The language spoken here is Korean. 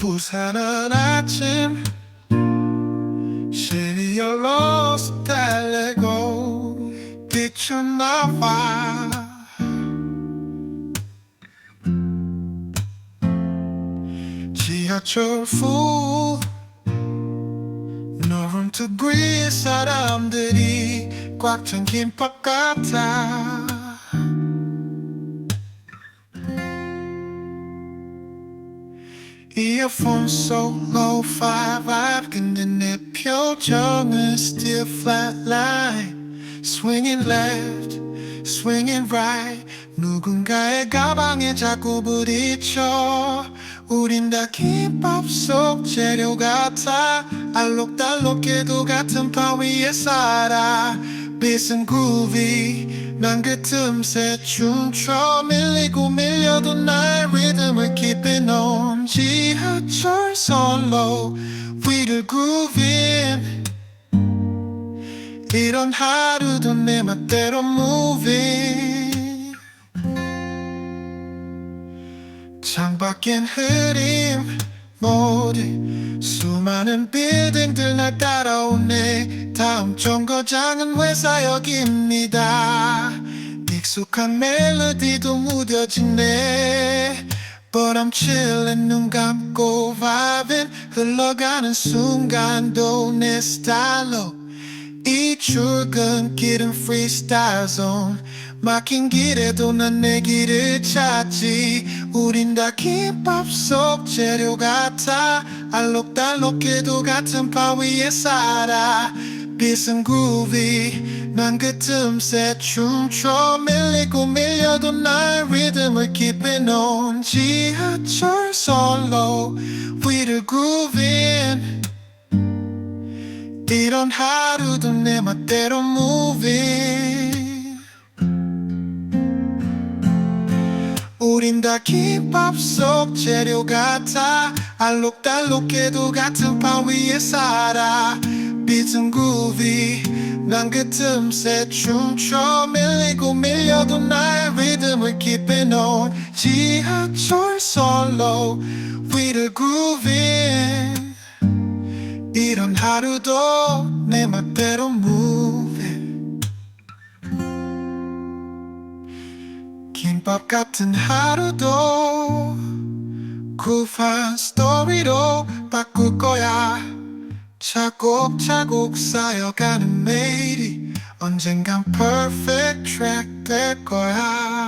부산은 아침 시리얼로서 달래고 빛은 나와. 지하철 후 노름 트그리 사람들이 꽉 찬 김밥 같아 이어폰 속 low-fi vibe 근데 내 표정은 still flatline Swinging left, swinging right 누군가의 가방에 자꾸 부딪혀 우린 다 김밥 속 재료 같아. 알록달록 해도 같은 파 위에 살아. 비싼 groovy 난그 틈새 춤춰. 밀리고 밀려도 날 리듬을 keeping on. 지하철 선로 위를 grooving. 이런 하루도 내 맘대로 moving 창밖엔 흐림 모두 수많은 빌딩들 날 따라오네. 다음 정거장은 회사역입니다. 익숙한 멜로디도 무뎌지네. But I'm chillin' 눈 감고 vibing 흘러가는 순간도 내 스타일로 이 출근길은 freestyle zone 막힌 길에도 난 내 길을 찾지. 우린 다 김밥 속 재료 같아. 알록달록해도 같은 파 위에 살아. 비싼 groovy 난그 틈새 춤춰. 밀리고 밀려도 날 리듬을 keeping on 지하철 선로 위를 grooving 이런 하루도 내 멋대로 moving 우린 다 김밥 속 재료 같아. 알록달록해도 같은 파 위에 살아. 비튼 groovy 난그 틈새 춤춰. 밀리고 밀려도 날 리듬을 keeping on. 지하철 선로 위를 grooving 이런 하루도 내 멋대로 김밥 같은 하루도 굿한 스토리로 바꿀 거야. 차곡차곡 쌓여가는 매일이 언젠간 perfect track 될 거야